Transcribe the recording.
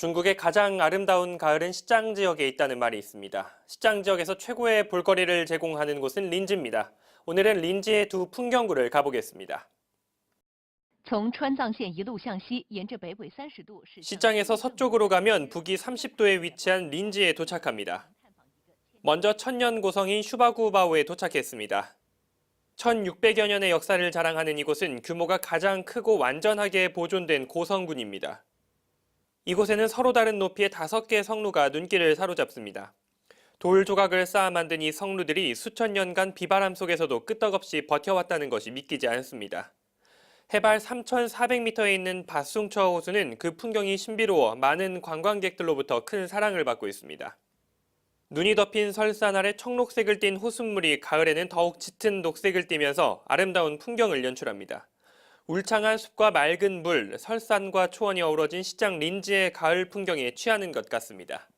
중국의 가장 아름다운 가을은 시장 지역에 있다는 말이 있습니다. 시장 지역에서 최고의 볼거리를 제공하는 곳은 린지입니다. 오늘은 린지의 두 풍경구를 가보겠습니다. 시장에서 서쪽으로 가면 북위 30도에 위치한 린지에 도착합니다. 먼저 천년 고성인 슈바구바오에 도착했습니다. 1600여 년의 역사를 자랑하는 이곳은 규모가 가장 크고 완전하게 보존된 고성군입니다. 이곳에는 서로 다른 높이의 다섯 개의 성루가 눈길을 사로잡습니다. 돌 조각을 쌓아 만든 이 성루들이 수천 년간 비바람 속에서도 끄떡없이 버텨왔다는 것이 믿기지 않습니다. 해발 3,400m에 있는 바숭처 호수는 그 풍경이 신비로워 많은 관광객들로부터 큰 사랑을 받고 있습니다. 눈이 덮인 설산 아래 청록색을 띤 호숫물이 가을에는 더욱 짙은 녹색을 띠면서 아름다운 풍경을 연출합니다. 울창한 숲과 맑은 물, 설산과 초원이 어우러진 시장 린지의 가을 풍경에 취하는 것 같습니다.